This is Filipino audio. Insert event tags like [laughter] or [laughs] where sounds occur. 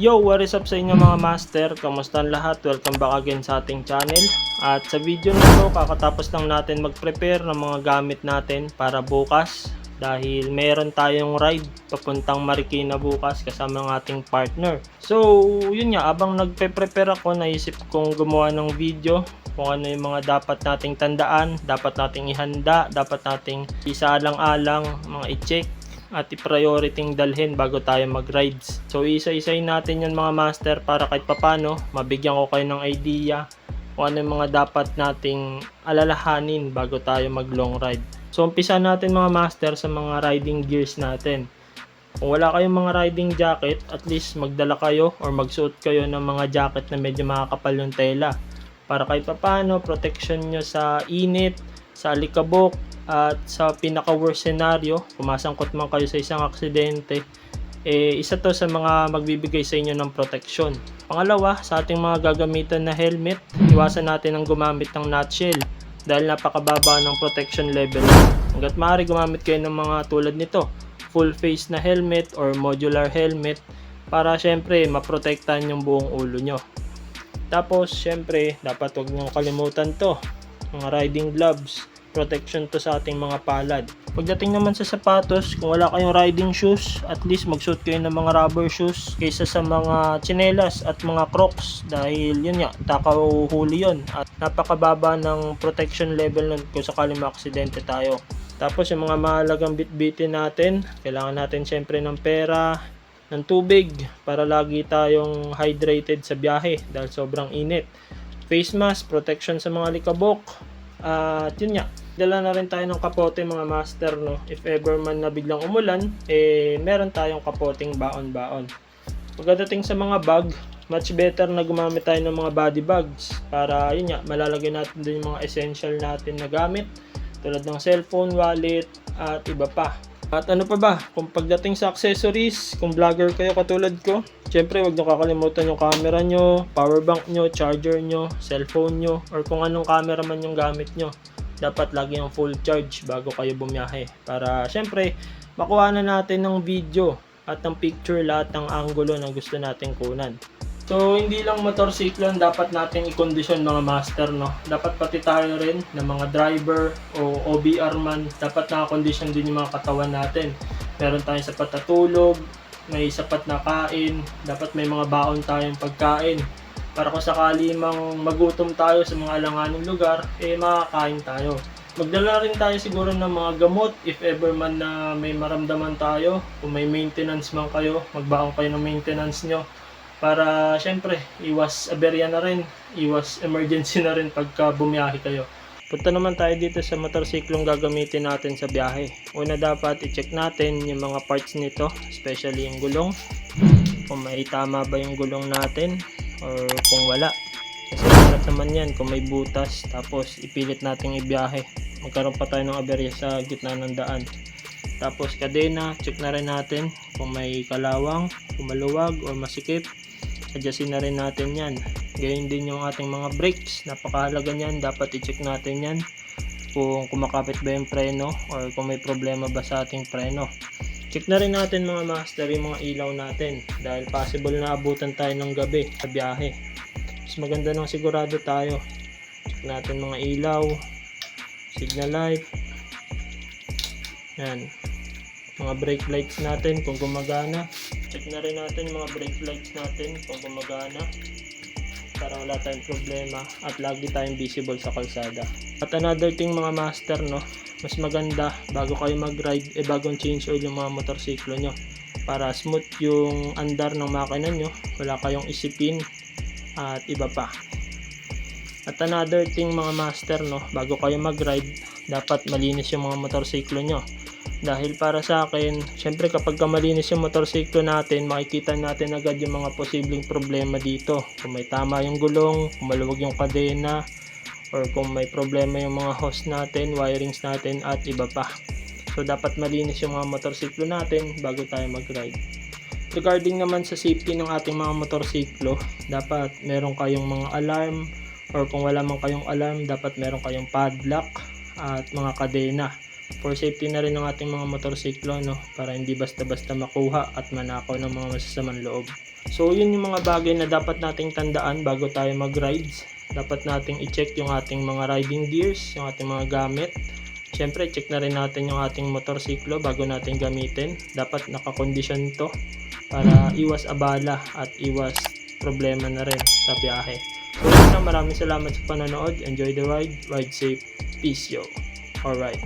Yo, what is up sa inyo mga master? Kamusta lahat? Welcome back again sa ating channel. At sa video na to, kakatapos lang natin mag-prepare ng mga gamit natin para bukas. Dahil meron tayong ride papuntang Marikina bukas kasama ng ating partner. So, yun nga, abang nagpe-prepare ako, naisip kong gumawa ng video kung ano yung mga dapat nating tandaan, dapat nating ihanda, dapat nating isalang-alang, mga i-check at i-priorityng dalhin bago tayo mag-rides. So isa-isay natin yan mga master para kahit papano mabigyan ko kayo ng idea kung ano yung mga dapat nating alalahanin bago tayo mag long ride. So umpisa natin mga master sa mga riding gears natin. Kung wala kayong mga riding jacket, at least magdala kayo or magsuot kayo ng mga jacket na medyo makakapal yung tela. Para kahit papano, protection nyo sa init, sa alikabok, at sa pinaka worst scenario, kumasangkot man kayo sa isang aksidente, eh, isa to sa mga magbibigay sa inyo ng protection. Pangalawa, sa ating mga gagamitan na helmet, iwasan natin ang gumamit ng nutshell dahil napakababa ng protection level. Hanggat maaari gumamit kayo ng mga tulad nito, full face na helmet or modular helmet para syempre maprotektahan yung buong ulo nyo. Tapos syempre dapat huwag nyo kalimutan to, mga riding gloves, protection to sa ating mga palad. Pagdating naman sa sapatos, kung wala kayong riding shoes, at least magsuot kayo ng mga rubber shoes kaysa sa mga tsinelas at mga crocs dahil yun nga, takaw huli yun at napakababa ng protection level nun kung sakali maaksidente tayo. Tapos yung mga mahalagang bitbitin natin, kailangan natin syempre ng pera, ng tubig para lagi tayong hydrated sa biyahe dahil sobrang init. Face mask, protection sa mga likabok, at yun nga, dala na rin tayo ng kapote mga master no. If ever man na biglang umulan, eh meron tayong kapoteng baon-baon. Pagdating sa mga bag, much better na gumamit tayo ng mga body bags para yun nga, malalagay natin din yung mga essential natin na gamit tulad ng cellphone, wallet, at iba pa. At ano pa ba, kung pagdating sa accessories, kung vlogger kayo katulad ko, syempre wag nyo kakalimutan yung camera nyo, power bank nyo, charger nyo, cellphone nyo, or kung anong camera man yung gamit nyo. Dapat lagi yung full charge bago kayo bumiyahe. Para syempre, makuha na natin ng video at ng picture lahat ng angulo na gusto nating kunan. So, hindi lang motorsiklo ang dapat nating i-condition mga master, no? Dapat pati tayo rin ng mga driver o OBR man, dapat naka-condition din yung mga katawan natin. Meron tayong sapat na tulog, may sapat na kain, dapat may mga baon tayong pagkain. Para kung sakali mang magutom tayo sa mga alanganing lugar, eh makakain tayo. Magdala rin tayo siguro ng mga gamot if ever man na may maramdaman tayo. Kung may maintenance man kayo, magbaon kayo ng maintenance nyo para syempre iwas aberya na rin, iwas emergency [laughs] na rin pagka bumiyahe kayo. Punta naman tayo dito sa motorsiklong gagamitin natin sa biyahe. Una dapat i-check natin yung mga parts nito, especially yung gulong. Kung may tama ba yung gulong natin or kung wala. Kasi lahat naman yan kung may butas tapos ipilit nating ibiyahe. Magkaroon pa tayo ng aberya sa gitna ng daan. Tapos kadena, check na rin natin kung may kalawang, kung maluwag or masikip adjustin na rin natin yan gayon din yung ating mga brakes. Napakahalaga niyan. Dapat i-check natin yan kung kumakapit ba yung preno or kung may problema ba sa ating preno. Check na rin natin mga master yung mga ilaw natin dahil possible na abutan tayo ng gabi sa biyahe. Mas maganda nang sigurado tayo. Check natin mga ilaw signal light. Yan. Mga brake lights natin kung gumagana. Check na rin natin mga brake lights natin kung gumagana para wala tayong problema at lagi tayong visible sa kalsada. At another thing mga master no mas maganda bago kayo mag ride eh bagong change oil yung mga motorsiklo nyo. Para smooth yung andar ng makina nyo wala kayong isipin at iba pa. At another thing mga master no bago kayo mag ride dapat malinis yung mga motorsiklo nyo dahil para sa akin, syempre kapag ka malinis yung motorsiklo natin, makikita natin agad yung mga posibleng problema dito. Kung may tama yung gulong, kung maluwag yung kadena, or kung may problema yung mga hose natin, wirings natin, at iba pa. So dapat malinis yung mga motorsiklo natin bago tayo mag-ride. Regarding naman sa safety ng ating mga motorsiklo, dapat meron kayong mga alarm, or kung wala man kayong alarm, dapat meron kayong padlock at mga kadena for safety na rin ng ating mga motorsiklo no para hindi basta-basta makuha at manakaw ng mga masasamang loob. So yun yung mga bagay na dapat nating tandaan bago tayo mag-rides. Dapat nating i-check yung ating mga riding gears, yung ating mga gamit. Siyempre, check na rin natin yung ating motorsiklo bago natin gamitin. Dapat nakakondisyon to para iwas abala at iwas problema na rin sa biyahe. So yun lang, maraming salamat sa panonood. Enjoy the ride, ride safe, peace yo. Alright.